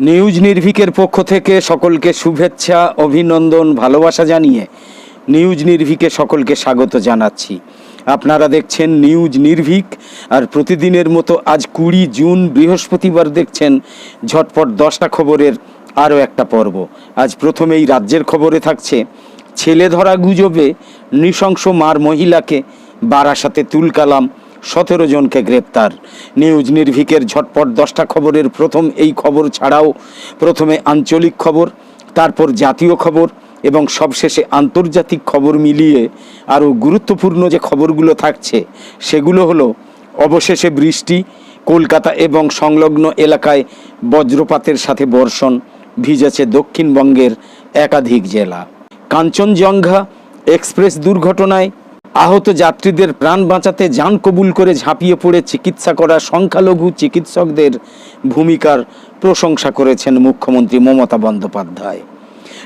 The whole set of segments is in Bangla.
নিউজ নির্ভিকের পক্ষ থেকে সকলকে শুভেচ্ছা, অভিনন্দন, ভালোবাসা জানিয়ে নিউজ নির্ভিকে সকলকে স্বাগত জানাচ্ছি। আপনারা দেখছেন নিউজ নির্ভীক আর প্রতিদিনের মতো আজ কুড়ি জুন, বৃহস্পতিবার দেখছেন ঝটপট দশটা খবরের আরও একটা পর্ব। আজ প্রথমেই রাজ্যের খবরে থাকছে ছেলে ধরা গুজবে নৃশংস মার মহিলাকে বারাসাতে তুলকালাম। সতেরো জনকে গ্রেপ্তার। নিউজ নির্ভীকের ঝটপট দশটা খবরের প্রথম এই খবর ছাড়াও প্রথমে আঞ্চলিক খবর, তারপর জাতীয় খবর এবং সবশেষে আন্তর্জাতিক খবর মিলিয়ে আরও গুরুত্বপূর্ণ যে খবরগুলো থাকছে, সেগুলো হলো অবশেষে বৃষ্টি, কলকাতা এবং সংলগ্ন এলাকায় বজ্রপাতের সাথে বর্ষণ, ভিজেছে দক্ষিণবঙ্গের একাধিক জেলা। কাঞ্চনজঙ্ঘা এক্সপ্রেস দুর্ঘটনায় আহত যাত্রীদের প্রাণ বাঁচাতে যান কবুল করে ঝাঁপিয়ে পড়ে চিকিৎসা করা সংখ্যালঘু চিকিৎসকদের ভূমিকার প্রশংসা করেছেন মুখ্যমন্ত্রী মমতা বন্দ্যোপাধ্যায়।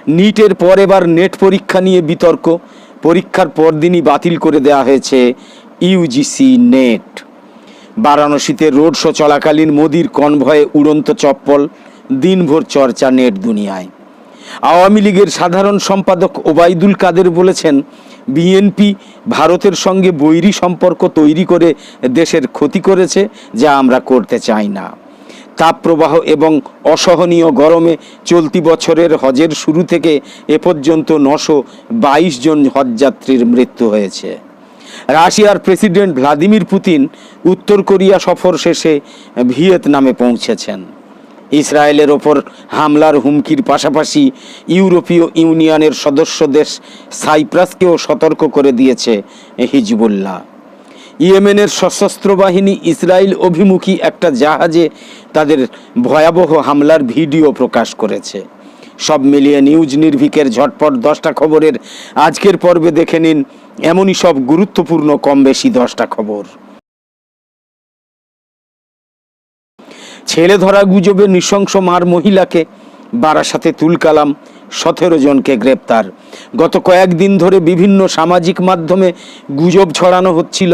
নিটের পর এবার নেট পরীক্ষা নিয়ে বিতর্ক। পরীক্ষার পরদিনই বাতিল করে দেওয়া হয়েছে ইউজিসি নেট। বারাণসীতে রোড শো চলাকালীন মোদির কনভয়ে উড়ন্ত চপ্পল। দিনভর চর্চা নেট দুনিয়ায়। আওয়ামী লীগের সাধারণ সম্পাদক ওবায়দুল কাদের বলেছেন, বিএনপি ভারতের সঙ্গে বৈরী সম্পর্ক তৈরি করে দেশের ক্ষতি করেছে যা আমরা করতে চাই না। তাপপ্রবাহ এবং অসহনীয় গরমে চলতি বছরের হজের শুরু থেকে এ পর্যন্ত নশো বাইশ জন হজযাত্রীর মৃত্যু হয়েছে। রাশিয়ার প্রেসিডেন্ট ভ্লাদিমির পুতিন উত্তর কোরিয়া সফর শেষে ভিয়েতনামে পৌঁছেছেন। ইসরায়েলের ওপর হামলার হুমকির পাশাপাশি ইউরোপীয় ইউনিয়নের সদস্য দেশ সাইপ্রাসকেও সতর্ক করে দিয়েছে হিজবুল্লাহ। ইয়েমেনের সশস্ত্র বাহিনী ইসরায়েল অভিমুখী একটা জাহাজে তাদের ভয়াবহ হামলার ভিডিও প্রকাশ করেছে। সব মিলিয়ে নিউজ নির্ভীকের ঝটপট দশটা খবরের আজকের পর্বে দেখে নিন, এমনই সব গুরুত্বপূর্ণ কম বেশি দশটা খবর। ছেলে ধরা গুজবে নৃশংস মার মহিলাকে, বারাসাতে তুলকালাম সতেরো জনকে গ্রেপ্তার। গত কয়েকদিন ধরে বিভিন্ন সামাজিক মাধ্যমে গুজব ছড়ানো হচ্ছিল।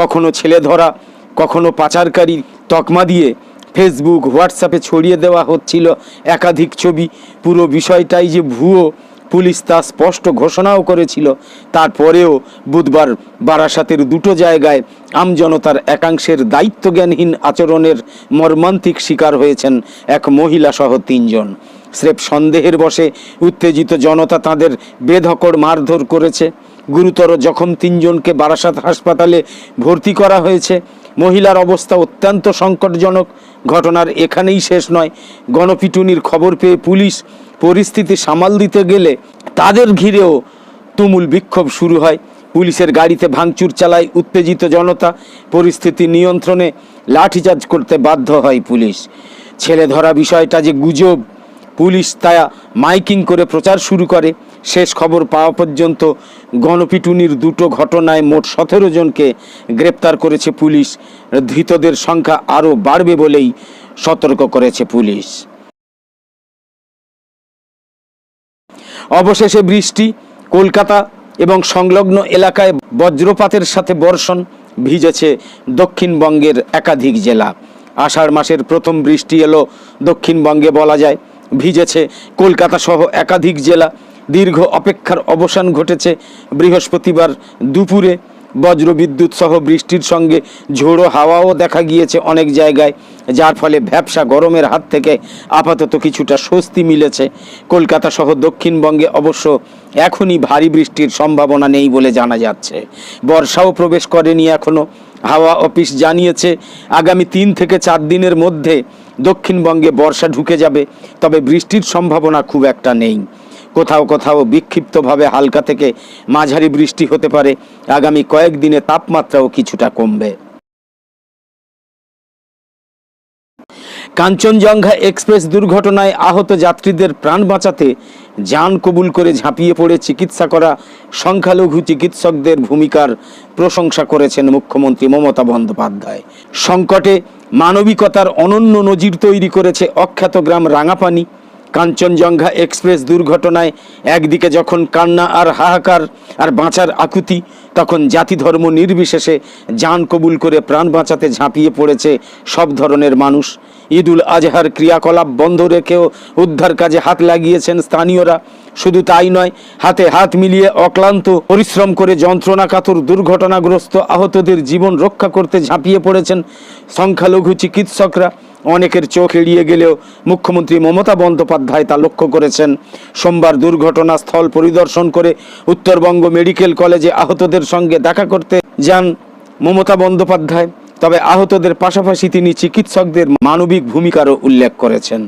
কখনো ছেলে ধরা, কখনো পাচারকারী তকমা দিয়ে ফেসবুক, হোয়াটসঅ্যাপে ছড়িয়ে দেওয়া হচ্ছিল একাধিক ছবি। পুরো বিষয়টাই যে ভুয়ো পুলিশ তা স্পষ্ট ঘোষণাও করেছিল। তারপরেও বুধবার বারাসাতের দুটো জায়গায় আমজনতার একাংশের দায়িত্বজ্ঞানহীন আচরণের মর্মান্তিক শিকার হয়েছেন এক মহিলা সহ তিনজন। স্রেফ সন্দেহের বসে উত্তেজিত জনতা তাদের বেধকর মারধর করেছে। গুরুতর জখম তিনজনকে বারাসাত হাসপাতালে ভর্তি করা হয়েছে। মহিলার অবস্থা অত্যন্ত সংকটজনক। ঘটনার এখানেই শেষ নয়। গণপিটুনির খবর পেয়ে পুলিশ পরিস্থিতি সামাল দিতে গেলে তাদের ঘিরেও তুমুল বিক্ষোভ শুরু হয়। পুলিশের গাড়িতে ভাঙচুর চালায় উত্তেজিত জনতা। পরিস্থিতি নিয়ন্ত্রণে লাঠিচার্জ করতে বাধ্য হয় পুলিশ। ছেলে ধরা বিষয়টা যে গুজব, পুলিশ তা মাইকিং করে প্রচার শুরু করে। শেষ খবর পাওয়া পর্যন্ত গণপিটুনির দুটো ঘটনায় মোট সতেরো জনকে গ্রেপ্তার করেছে পুলিশ। ধৃতদের সংখ্যা আরও বাড়বে বলেই সতর্ক করেছে পুলিশ। অবশেষে বৃষ্টি, কলকাতা এবং সংলগ্ন এলাকায় বজ্রপাতের সাথে বর্ষণ ভিজেছে দক্ষিণবঙ্গের একাধিক জেলা। আষাঢ় মাসের প্রথম বৃষ্টি এলো দক্ষিণবঙ্গে বলা যায়। ভিজেছে কলকাতা সহ একাধিক জেলা। দীর্ঘ অপেক্ষার অবসান ঘটেছে বৃহস্পতিবার দুপুরে। বজ্রবিদ্যুৎ সহ বৃষ্টির সঙ্গে ঝোড়ো হাওয়াও দেখা গিয়েছে অনেক জায়গায়, যার ফলে ব্যবসা গরমের হাত থেকে আপাতত কিছুটা স্বস্তি মিলেছে। কলকাতা সহ দক্ষিণবঙ্গে অবশ্য এখনই ভারী বৃষ্টির সম্ভাবনা নেই বলে জানা যাচ্ছে। বর্ষাও প্রবেশ করেনি এখনও হাওয়া অফিস জানিয়েছে, আগামী তিন থেকে চার দিনের মধ্যে দক্ষিণবঙ্গে বর্ষা ঢুকে যাবে, তবে বৃষ্টির সম্ভাবনা খুব একটা নেই। কোথাও কোথাও বিক্ষিপ্তভাবে হালকা থেকে মাঝারি বৃষ্টি হতে পারে। আগামী কয়েকদিনে তাপমাত্রাও কিছুটা কমবে। কাঞ্চনজঙ্ঘা এক্সপ্রেস দুর্ঘটনায় আহত যাত্রীদের প্রাণ বাঁচাতে যান কবুল করে ঝাঁপিয়ে পড়ে চিকিৎসা করা সংখ্যালঘু চিকিৎসকদের ভূমিকার প্রশংসা করেছেন মুখ্যমন্ত্রী মমতা বন্দ্যোপাধ্যায়। সংকটে মানবিকতার অনন্য নজির তৈরি করেছে অখ্যাত গ্রাম রাঙাপানি। কাঞ্চনজঙ্ঘা এক্সপ্রেস দুর্ঘটনায় একদিকে যখন কান্না আর হাহাকার আর বাঁচার আকুতি, তখন জাতি ধর্ম নির্বিশেষে যান কবুল করে প্রাণ বাঁচাতে ঝাঁপিয়ে পড়েছে সব ধরনের মানুষ। ঈদুল আজহার ক্রিয়াকলাপ বন্ধ রেখেও উদ্ধার কাজে হাত লাগিয়েছেন স্থানীয়রা। শুধু তাই নয়, হাতে হাত মিলিয়ে অক্লান্ত পরিশ্রম করে যন্ত্রণাকাতর দুর্ঘটনাগ্রস্ত আহতদের জীবন রক্ষা করতে ঝাঁপিয়ে পড়েছেন সংখ্যালঘু চিকিৎসকরা। অনেকের চোখ এড়িয়ে গেলেও মুখ্যমন্ত্রী মমতা বন্দ্যোপাধ্যায় তা লক্ষ্য করেছেন। সোমবার দুর্ঘটনাস্থল পরিদর্শন করে উত্তরবঙ্গ মেডিকেল কলেজে আহতদের সঙ্গে দেখা করতে যান মমতা বন্দ্যোপাধ্যায়। তবে আহতদের পাশাপাশি তিনি চিকিৎসকদের মানবিক ভূমিকারও উল্লেখ করেছেন।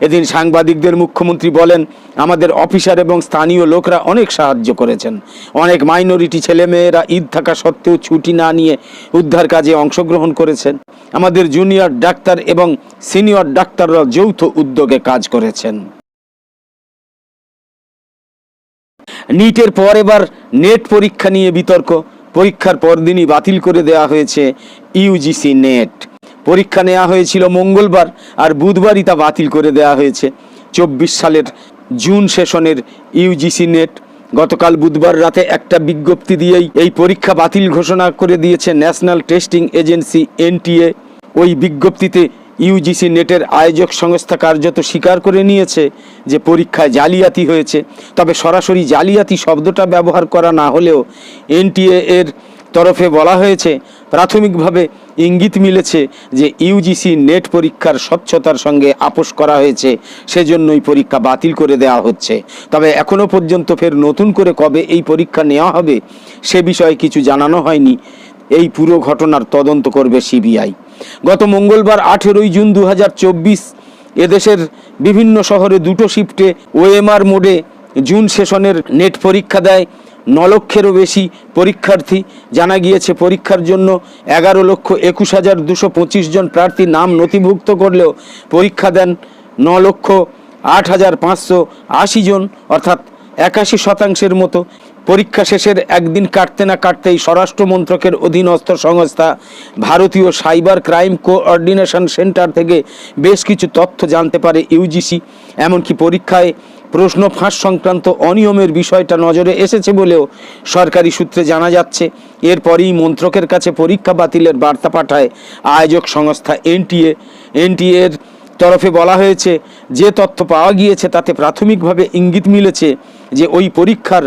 এদিন সাংবাদিকদের মুখ্যমন্ত্রী বলেন, আমাদের অফিসার এবং স্থানীয় লোকরা অনেক সাহায্য করেছেন। অনেক মাইনরিটি ছেলেমেয়েরা ঈদ থাকা সত্ত্বেও ছুটি না নিয়ে উদ্ধার কাজে অংশগ্রহণ করেছেন। আমাদের জুনিয়র ডাক্তার এবং সিনিয়র ডাক্তাররা যৌথ উদ্যোগে কাজ করেছেন। নিটের পর এবার নেট পরীক্ষা নিয়ে বিতর্ক। পরীক্ষার পরদিনই বাতিল করে দেওয়া হয়েছে ইউজিসি নেট। পরীক্ষা নেওয়া হয়েছিল মঙ্গলবার আর বুধবারই তা বাতিল করে দেওয়া হয়েছে। চব্বিশ সালের জুন সেশনের ইউজিসি নেট। গতকাল বুধবার রাতে একটা বিজ্ঞপ্তি দিয়েই এই পরীক্ষা বাতিল ঘোষণা করে দিয়েছে ন্যাশনাল টেস্টিং এজেন্সি এনটিএ। ওই বিজ্ঞপ্তিতে ইউজিসি নেটের আয়োজক সংস্থা কার্যত স্বীকার করে নিয়েছে যে পরীক্ষায় জালিয়াতি হয়েছে। তবে সরাসরি জালিয়াতি শব্দটা ব্যবহার করা না হলেও এনটিএ এর তরফে বলা হয়েছে, প্রাথমিকভাবে ইঙ্গিত মিলেছে যে ইউজিসি নেট পরীক্ষার স্বচ্ছতার সঙ্গে আপোষ করা হয়েছে, সেজন্যই পরীক্ষা বাতিল করে দেওয়া হচ্ছে। তবে এখনও পর্যন্ত ফের নতুন করে কবে এই পরীক্ষা নেওয়া হবে, সে বিষয়ে কিছু জানানো হয়নি। এই পুরো ঘটনার তদন্ত করবে সিবিআই গত মঙ্গলবার আঠেরোই জুন দু হাজার চব্বিশ এদেশের বিভিন্ন শহরে দুটো শিফটে ওএমআর মোডে জুন সেশনের নেট পরীক্ষা দেয় ন লক্ষেরও বেশি পরীক্ষার্থী। জানা গিয়েছে, পরীক্ষার জন্য এগারো লক্ষ একুশ হাজার দুশো পঁচিশ জন প্রার্থী নাম নথিভুক্ত করলেও পরীক্ষা দেন ন লক্ষ আট হাজার পাঁচশো আশি জন, অর্থাৎ একাশি শতাংশের মতো। পরীক্ষা শেষের একদিন কাটতে না কাটতেই স্বরাষ্ট্র মন্ত্রকের অধীনস্থ সংস্থা ভারতীয় সাইবার ক্রাইম কোঅর্ডিনেশন সেন্টার থেকে বেশ কিছু তথ্য জানতে পারে ইউজিসি। এমনকি পরীক্ষায় প্রশ্ন ফাঁস সংক্রান্ত অনিয়মের বিষয়টা নজরে এসেছে বলেও সরকারি সূত্রে জানা যাচ্ছে। এরপরই মন্ত্রকের কাছে পরীক্ষা বাতিলের বার্তা পাঠায় আয়োজক সংস্থা এনটিএ। এনটিএর তরফে বলা হয়েছে, যে তথ্য পাওয়া গিয়েছে তাতে প্রাথমিকভাবে ইঙ্গিত মিলেছে যে ওই পরীক্ষার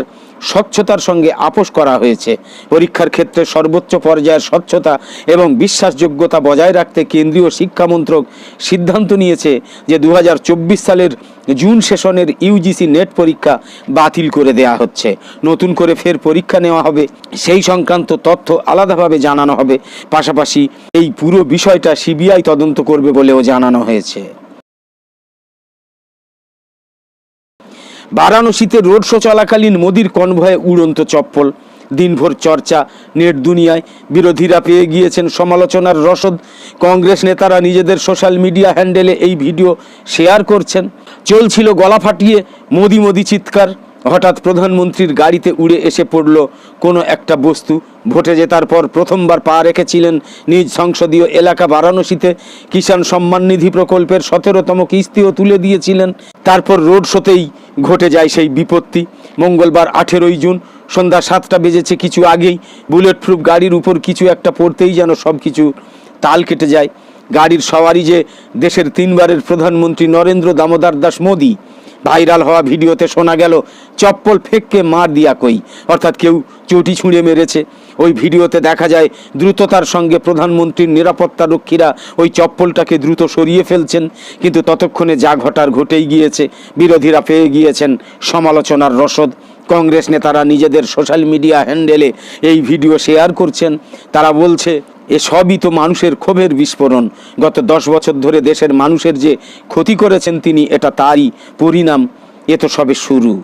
স্বচ্ছতার সঙ্গে আপোষ করা হয়েছে। পরীক্ষার ক্ষেত্রে সর্বোচ্চ পর্যায়ের স্বচ্ছতা এবং বিশ্বাসযোগ্যতা বজায় রাখতে কেন্দ্রীয় শিক্ষামন্ত্রক সিদ্ধান্ত নিয়েছে যে দু হাজার চব্বিশ সালের জুন সেশনের ইউজিসি নেট পরীক্ষা বাতিল করে দেয়া হচ্ছে। নতুন করে ফের পরীক্ষা নেওয়া হবে, সেই সংক্রান্ত তথ্য আলাদাভাবে জানানো হবে। পাশাপাশি এই পুরো বিষয়টা সিবিআই তদন্ত করবে বলেও জানানো হয়েছে। বারাণসীতে রোড শো চলাকালীন মোদির কনভয়ে উড়ন্ত চপ্পল। দিনভর চর্চা, নেট দুনিয়ায়। বিরোধীরা পেয়ে গিয়েছেন সমালোচনার রসদ। কংগ্রেস নেতারা নিজেদের সোশ্যাল মিডিয়া হ্যান্ডেলে এই ভিডিও শেয়ার করছেন। চলছিল গলা ফাটিয়ে, মোদি মোদি চিৎকার। হঠাৎ প্রধানমন্ত্রীর গাড়িতে উড়ে এসে পড়ল কোনো একটা বস্তু। ভোটে জেতার পর প্রথমবার পা রেখেছিলেন নিজ সংসদীয় এলাকা বারাণসীতে। কিষাণ সম্মান নিধি প্রকল্পের সতেরোতম কিস্তিও তুলে দিয়েছিলেন। তারপর রোড শোতেই ঘটে যায় সেই বিপত্তি। মঙ্গলবার আঠেরোই জুন সন্ধ্যা সাতটা বেজেছে কিছু আগেই। বুলেট প্রুফ গাড়ির উপর কিছু একটা পড়তেই যেন সব কিছু তাল কেটে যায়। গাড়ির সওয়ারি যে দেশের তিনবারের প্রধানমন্ত্রী নরেন্দ্র দামোদর দাস মোদী ভাইরাল হওয়া ভিডিওতে শোনা গেল, চপ্পল ফেককে মার দিয়া কই। অর্থাৎ কেউ চটি ছুঁড়ে মেরেছে। ওই ভিডিওতে দেখা যায়, দ্রুততার সঙ্গে প্রধানমন্ত্রীর নিরাপত্তা রক্ষীরা ওই চপ্পলটাকে দ্রুত সরিয়ে ফেলছেন, কিন্তু ততক্ষণে যা ঘটার ঘটেই গিয়েছে, বিরোধীরা পেয়ে গিয়েছেন সমালোচনার রসদ। কংগ্রেস নেতারা নিজেদের সোশ্যাল মিডিয়া হ্যান্ডেলে এই ভিডিও শেয়ার করছেন। তারা বলছে এ সবই তো মানুষের ক্ষোভের বিস্ফোরণ। গত দশ বছর ধরে দেশের মানুষের যে ক্ষতি করেছেন তিনি, এটা তারই পরিণাম। এ তো সবে শুরু।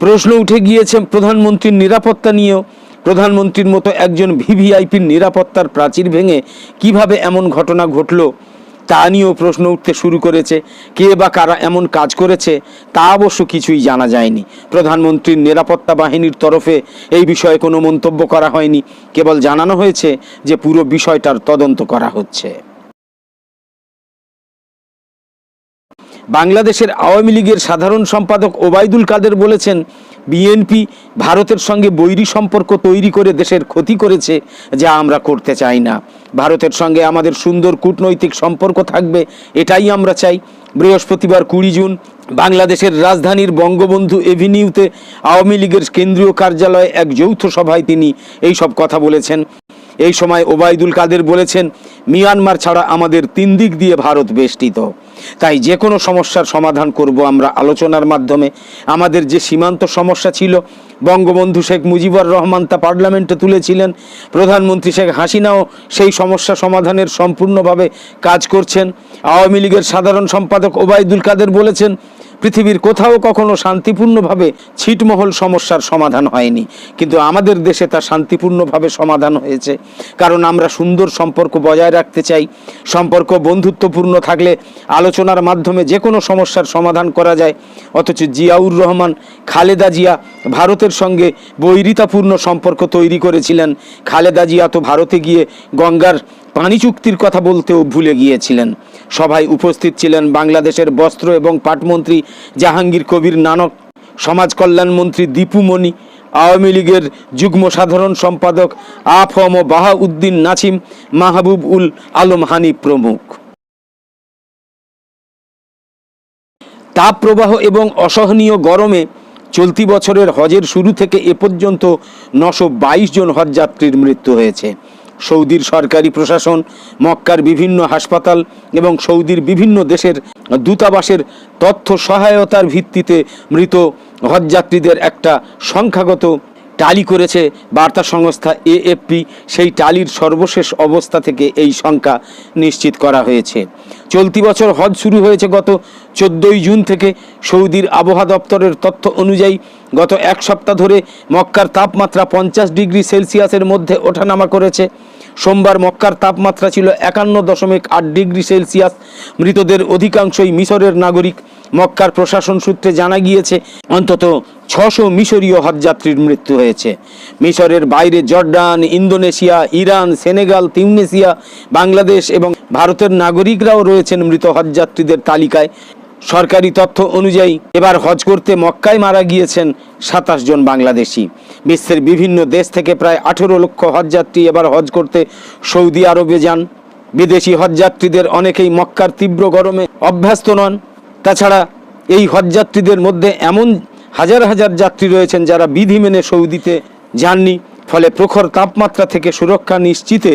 প্রশ্ন উঠে গিয়েছে প্রধানমন্ত্রীর নিরাপত্তা নিয়েও। প্রধানমন্ত্রীর মতো একজন ভিভিআইপির নিরাপত্তার প্রাচীর ভেঙে কীভাবে এমন ঘটনা ঘটলো? তা নিয়েও প্রশ্ন উঠতে শুরু করেছে। কে বা কারা এমন কাজ করেছে, তা অবশ্য কিছুই জানা যায়নি। প্রধানমন্ত্রীর নিরাপত্তা বাহিনীর তরফে এই বিষয়ে কোনো মন্তব্য করা হয়নি। কেবল জানানো হয়েছে যে পুরো বিষয়টার তদন্ত করা হচ্ছে। বাংলাদেশের আওয়ামী লীগের সাধারণ সম্পাদক ওবায়দুল কাদের বলেছেন বিএনপি ভারতের সঙ্গে বৈরী সম্পর্ক তৈরি করে দেশের ক্ষতি করেছে যা আমরা করতে চাই না। ভারতের সঙ্গে আমাদের সুন্দর কূটনৈতিক সম্পর্ক থাকবে, এটাই আমরা চাই। বৃহস্পতিবার কুড়ি জুন বাংলাদেশের রাজধানীর বঙ্গবন্ধু এভিনিউতে আওয়ামী লীগের কেন্দ্রীয় কার্যালয়ে এক যৌথ সভায় তিনি এই সব কথা বলেছেন। এই সময় ওবায়দুল কাদের বলেছেন, মিয়ানমার ছাড়া আমাদের তিন দিক দিয়ে ভারত বেষ্টিত। তাই যে কোনো সমস্যার সমাধান করব আমরা আলোচনার মাধ্যমে। আমাদের যে সীমান্ত সমস্যা ছিল, বঙ্গবন্ধু শেখ মুজিবুর রহমান তা পার্লামেন্টে তুলেছিলেন। প্রধানমন্ত্রী শেখ হাসিনাও সেই সমস্যা সমাধানের সম্পূর্ণভাবে কাজ করছেন। আওয়ামী লীগের সাধারণ সম্পাদক ওবায়দুল কাদের বলেছেন পৃথিবীর কোথাও কখনো শান্তিপূর্ণভাবে ছিটমহল সমস্যার সমাধান হয়নি। কিন্তু আমাদের দেশে তা শান্তিপূর্ণভাবে সমাধান হয়েছে। কারণ আমরা সুন্দর সম্পর্ক বজায় রাখতে চাই। সম্পর্ক বন্ধুত্বপূর্ণ থাকলে আলোচনার মাধ্যমে যে কোনো সমস্যার সমাধান করা যায়। অথচ জিয়াউর রহমান, খালেদা জিয়া ভারতের সঙ্গে বৈরিতাপূর্ণ সম্পর্ক তৈরি করেছিলেন। খালেদা জিয়া তো ভারতে গিয়ে গঙ্গার পানি চুক্তির কথা বলতেও ভুলে গিয়েছিলেন। সভায় উপস্থিত ছিলেন বাংলাদেশের বস্ত্র এবং পাটমন্ত্রী জাহাঙ্গীর কবির নানক সমাজ কল্যাণ মন্ত্রী দীপু মণি আওয়ামী লীগের যুগ্ম সাধারণ সম্পাদক আফম বাহাউদ্দিন নাছিম, মাহবুব উল আলম হানি প্রমুখ। তাপপ্রবাহ এবং অসহনীয় গরমে চলতি বছরের হজের শুরু থেকে এ পর্যন্ত নশো জন হজযাত্রীর মৃত্যু হয়েছে। সৌদির সরকারি প্রশাসন, মক্কার বিভিন্ন হাসপাতাল এবং সৌদির বিভিন্ন দেশের দূতাবাসের তথ্য সহায়তার ভিত্তিতে মৃত হজযাত্রীদের একটা সংখ্যাগত টালি করেছে বার্তা সংস্থা এএফপি। সেই টালির সর্বশেষ অবস্থা থেকে এই সংখ্যা নিশ্চিত করা হয়েছে। চলতি বছর হজ শুরু হয়েছে গত চোদ্দোই জুন থেকে। সৌদির আবহাওয়া দপ্তরের তথ্য অনুযায়ী গত এক সপ্তাহ ধরে মক্কার তাপমাত্রা পঞ্চাশ ডিগ্রি সেলসিয়াসের মধ্যে ওঠানামা করেছে। সোমবার মক্কার তাপমাত্রা ছিল একান্ন দশমিক আট ডিগ্রি সেলসিয়াস। মৃতদের অধিকাংশই মিশরের নাগরিক। মক্কার প্রশাসন সূত্রে জানা গিয়েছে, অন্তত ছশো মিশরীয় হজযাত্রীর মৃত্যু হয়েছে। মিশরের বাইরে Jordan, Indonesia, Iran, Senegal Tunisia Bangladesh এবং ভারতের নাগরিকরাও রয়েছেন মৃত হজযাত্রীদের তালিকায়। সরকারি তথ্য অনুযায়ী, এবার হজ করতে মক্কায় মারা গিয়েছেন সাতাশ জন বাংলাদেশি। বিশ্বের বিভিন্ন দেশ থেকে প্রায় আঠেরো লক্ষ হজযাত্রী এবার হজ করতে সৌদি আরবে যান। বিদেশি হজযাত্রীদের অনেকেই মক্কার তীব্র গরমে অভ্যস্ত নন। তাছাড়া এই হজযাত্রীদের মধ্যে এমন হাজার হাজার যাত্রী রয়েছেন যারা বিধি মেনে সৌদিতে যাননি, ফলে প্রখর তাপমাত্রা থেকে সুরক্ষা নিশ্চিতে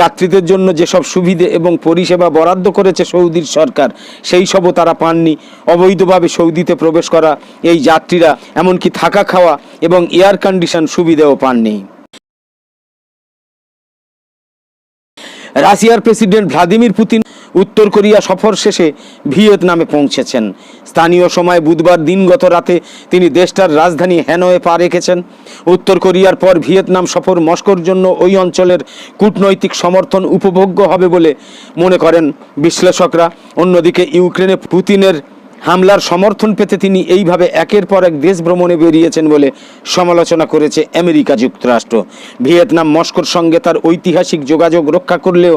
যাত্রীদের জন্য যেসব সুবিধে এবং পরিষেবা বরাদ্দ করেছে সৌদির সরকার, সেই সবও তারা পাননি। অবৈধভাবে সৌদিতে প্রবেশ করা এই যাত্রীরা, এমনকি থাকা খাওয়া এবং এয়ার কন্ডিশন সুবিধেও পাননি। রাশিয়ার প্রেসিডেন্ট ভ্লাদিমির পুতিন উত্তর কোরিয়া সফর শেষে ভিয়েতনামে পৌঁছেছেন। স্থানীয় সময় বুধবার দিনগত রাতে তিনি দেশটার রাজধানী হ্যানোয়ে পা রেখেছেন। উত্তর কোরিয়ার পর ভিয়েতনাম সফর মস্কোর জন্য ওই অঞ্চলের কূটনৈতিক সমর্থন উপভোগ্য হবে বলে মনে করেন বিশ্লেষকরা। অন্যদিকে ইউক্রেনে পুতিনের হামলার সমর্থন পেতে তিনি এইভাবে একের পর এক দেশ ভ্রমণে বেরিয়েছেন বলে সমালোচনা করেছে আমেরিকা যুক্তরাষ্ট্র। ভিয়েতনাম মস্কোর সঙ্গে তার ঐতিহাসিক যোগাযোগ রক্ষা করলেও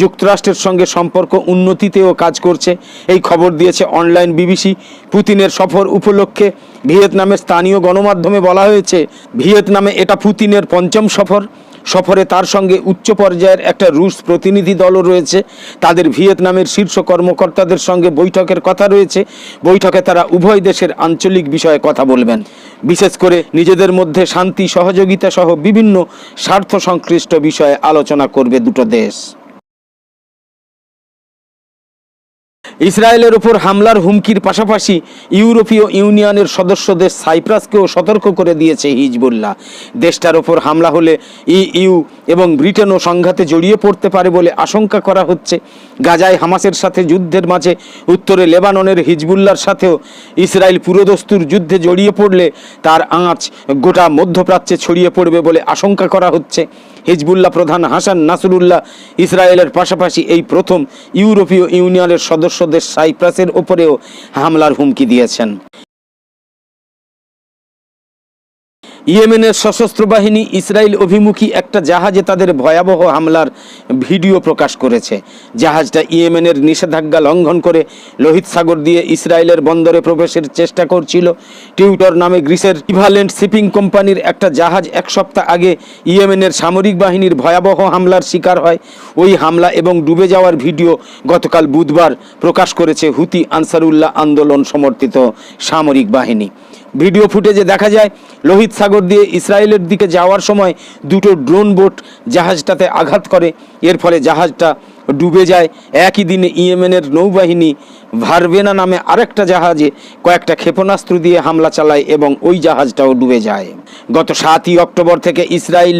যুক্তরাষ্ট্রের সঙ্গে সম্পর্ক উন্নতিতেও কাজ করছে। এই খবর দিয়েছে অনলাইন বিবিসি। পুতিনের সফর উপলক্ষে ভিয়েতনামের স্থানীয় গণমাধ্যমে বলা হয়েছে, ভিয়েতনামে এটা পুতিনের পঞ্চম সফর। সফরে তার সঙ্গে উচ্চ পর্যায়ের একটা রুশ প্রতিনিধি দলও রয়েছে। তাদের ভিয়েতনামের শীর্ষ কর্মকর্তাদের সঙ্গে বৈঠকের কথা রয়েছে। বৈঠকে তারা উভয় দেশের আঞ্চলিক বিষয়ে কথা বলবেন। বিশেষ করে নিজেদের মধ্যে শান্তি, সহযোগিতা সহ বিভিন্ন স্বার্থ সংশ্লিষ্ট বিষয়ে আলোচনা করবে দুটো দেশ। ইসরায়েলের ওপর হামলার হুমকির পাশাপাশি ইউরোপীয় ইউনিয়নের সদস্য দেশ সাইপ্রাসকেও সতর্ক করে দিয়েছে হিজবুল্লাহ। দেশটার ওপর হামলা হলে ইইউ এবং ব্রিটেনও সংঘাতে জড়িয়ে পড়তে পারে বলে আশঙ্কা করা হচ্ছে। গাজায় হামাসের সাথে যুদ্ধের মাঝে উত্তরে লেবাননের হিজবুল্লার সাথেও ইসরায়েল পুরোদস্তুর যুদ্ধে জড়িয়ে পড়লে তার আঁচ গোটা মধ্যপ্রাচ্যে ছড়িয়ে পড়বে বলে আশঙ্কা করা হচ্ছে। হিজবুল্লাহ প্রধান হাসান নাসরুল্লাহ ইসরায়েলের পাশাপাশি এই প্রথম ইউরোপীয় ইউনিয়নের সদস্যদের সাইপ্রাসের ওপরেও হামলার হুমকি দিয়েছেন। ইয়েমেনের সশস্ত্র বাহিনী ইসরায়েল অভিমুখী একটা জাহাজে তাদের ভয়াবহ হামলার ভিডিও প্রকাশ করেছে। জাহাজটা ইয়েমেনের নিষেধাজ্ঞা লঙ্ঘন করে লোহিত সাগর দিয়ে ইসরায়েলের বন্দরে প্রবেশের চেষ্টা করছিল। টিউটর নামে গ্রিসের ইভালেন্ট শিপিং কোম্পানির একটা জাহাজ এক সপ্তাহ আগে ইয়েমেনের সামরিক বাহিনীর ভয়াবহ হামলার শিকার হয়। ওই হামলা এবং ডুবে যাওয়ার ভিডিও গতকাল বুধবার প্রকাশ করেছে হুতি আনসারুল্লাহ আন্দোলন সমর্থিত সামরিক বাহিনী। ভিডিও ফুটেজে দেখা যায়, লোহিত সাগর দিয়ে ইসরায়েলের দিকে যাওয়ার সময় দুটো ড্রোন বোট জাহাজটাতে আঘাত করে। এর ফলে জাহাজটা ডুবে যায়। একই দিনে ইয়েমেনের নৌবাহিনী ভারবেনা নামে আরেকটা জাহাজে কয়েকটা ক্ষেপণাস্ত্র দিয়ে হামলা চালায় এবং ওই জাহাজটাও ডুবে যায়। গত সাতই অক্টোবর থেকে ইসরায়েল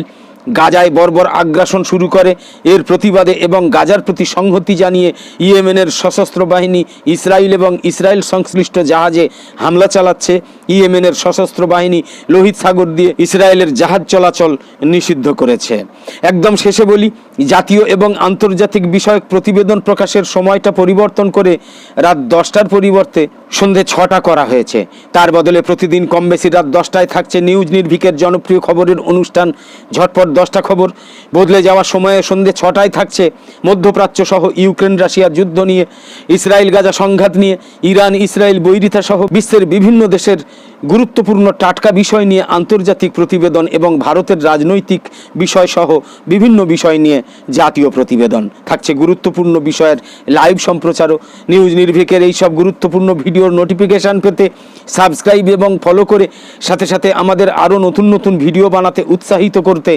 গাজায় বর্বর আগ্রাসন শুরু করে। এর প্রতিবাদে এবং গাজার প্রতি সংহতি জানিয়ে ইয়েমেনের সশস্ত্র বাহিনী ইসরায়েল এবং ইসরায়েল সংশ্লিষ্ট জাহাজে হামলা চালাচ্ছে। ইয়েমেনের সশস্ত্র বাহিনী লোহিত সাগর দিয়ে ইসরায়েলের জাহাজ চলাচল নিষিদ্ধ করেছে। একদম শেষে বলি, জাতীয় এবং আন্তর্জাতিক বিষয়ক প্রতিবেদন প্রকাশের সময়টা পরিবর্তন করে রাত দশটার পরিবর্তে সন্ধে ছটা করা হয়েছে। তার বদলে প্রতিদিন কম বেশি রাত দশটায় থাকছে নিউজ নির্ভিকের জনপ্রিয় খবরের অনুষ্ঠান। ঝটপট দশটা খবর। বদলে যাওয়ার সময়ে সন্ধে ছটায় থাকছে মধ্যপ্রাচ্য সহ ইউক্রেন রাশিয়ার যুদ্ধ নিয়ে, ইসরায়েল, গাজা সংঘাত নিয়ে, ইরান, ইসরায়েল, বৈরিতা সহ বিশ্বের বিভিন্ন দেশের গুরুত্বপূর্ণ টাটকা বিষয় নিয়ে আন্তর্জাতিক প্রতিবেদন এবং ভারতের রাজনৈতিক বিষয়সহ বিভিন্ন বিষয় নিয়ে জাতীয় প্রতিবেদন। থাকছে গুরুত্বপূর্ণ বিষয়ের লাইভ সম্প্রচারও। নিউজ নির্ভিকের এই সব গুরুত্বপূর্ণ ভিডিওর নোটিফিকেশান পেতে সাবস্ক্রাইব এবং ফলো করে সাথে সাথে আমাদের আরও নতুন নতুন ভিডিও বানাতে উৎসাহিত করতে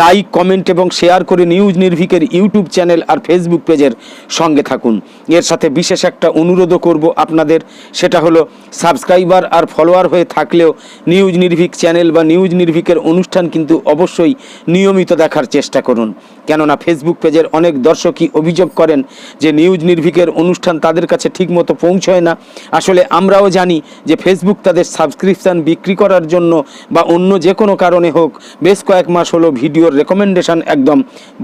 লাইক কমেন্ট এবং শেয়ার করে নিউজ নির্ভিকের ইউটিউব চ্যানেল আর ফেসবুক পেজের সঙ্গে থাকুন। এর সাথে বিশেষ একটা অনুরোধও করব আপনাদের, সেটা হলো সাবস্ক্রাইবার আর ফলোয়ার হয়ে থাকলেও নিউজ নির্ভিক চ্যানেল বা নিউজ নির্ভিকের অনুষ্ঠান কিন্তু অবশ্যই নিয়মিত দেখার চেষ্টা করুন। কেননা ফেসবুক পেজের অনেক দর্শকই অভিযোগ করেন যে নিউজ নির্ভিকের অনুষ্ঠান তাদের কাছে ঠিকমতো পৌঁছয় না। আসলে আমরাও জানি যে ফেসবুক তাদের সাবস্ক্রিপশান বিক্রি করার জন্য বা অন্য যে কোনো কারণে হোক বেশ কয়েক মাস হলো ভিডিওর রেকমেন্ডেশন একদম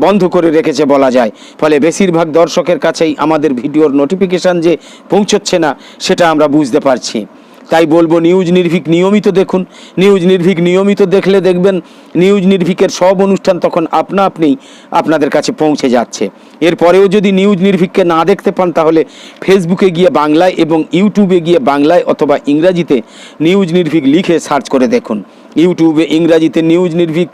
বন্ধ করে রেখেছে বলা যায়। ফলে বেশিরভাগ দর্শকের কাছেই আমাদের ভিডিওর নোটিফিকেশান যে পৌঁছচ্ছে না, সেটা আমরা বুঝতে পারছি। তাই বলব নিউজ নির্ভীক নিয়মিত দেখুন। নিউজ নির্ভীক নিয়মিত দেখলে দেখবেন নিউজ নির্ভীকের সব অনুষ্ঠান তখন আপনা আপনিই আপনাদের কাছে পৌঁছে যাচ্ছে। এরপরেও যদি নিউজ নির্ভীককে না দেখতে পান তাহলে ফেসবুকে গিয়ে বাংলায় এবং ইউটিউবে গিয়ে বাংলায় অথবা ইংরাজিতে নিউজ নির্ভীক লিখে সার্চ করে দেখুন। ইউটিউবে ইংরাজিতে news Nirbhik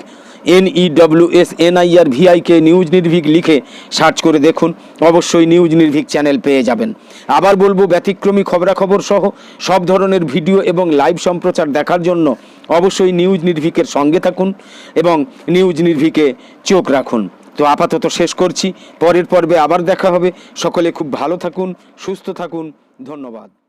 N E W S N I R VIK news Nirbhik লিখে সার্চ করে দেখুন। অবশ্যই নিউজ নির্ভীক চ্যানেল পেয়ে যাবেন। আবার বলব, ব্যতিক্রমী খবরাখবর সহ সব ধরনের ভিডিও এবং লাইভ সম্প্রচার দেখার জন্য অবশ্যই নিউজ নির্ভীকের সঙ্গে থাকুন এবং নিউজ নির্ভীকে চোখ রাখুন। তো আপাতত শেষ করছি। পরের পর্বে আবার দেখা হবে। সকলে খুব ভালো থাকুন, সুস্থ থাকুন। ধন্যবাদ।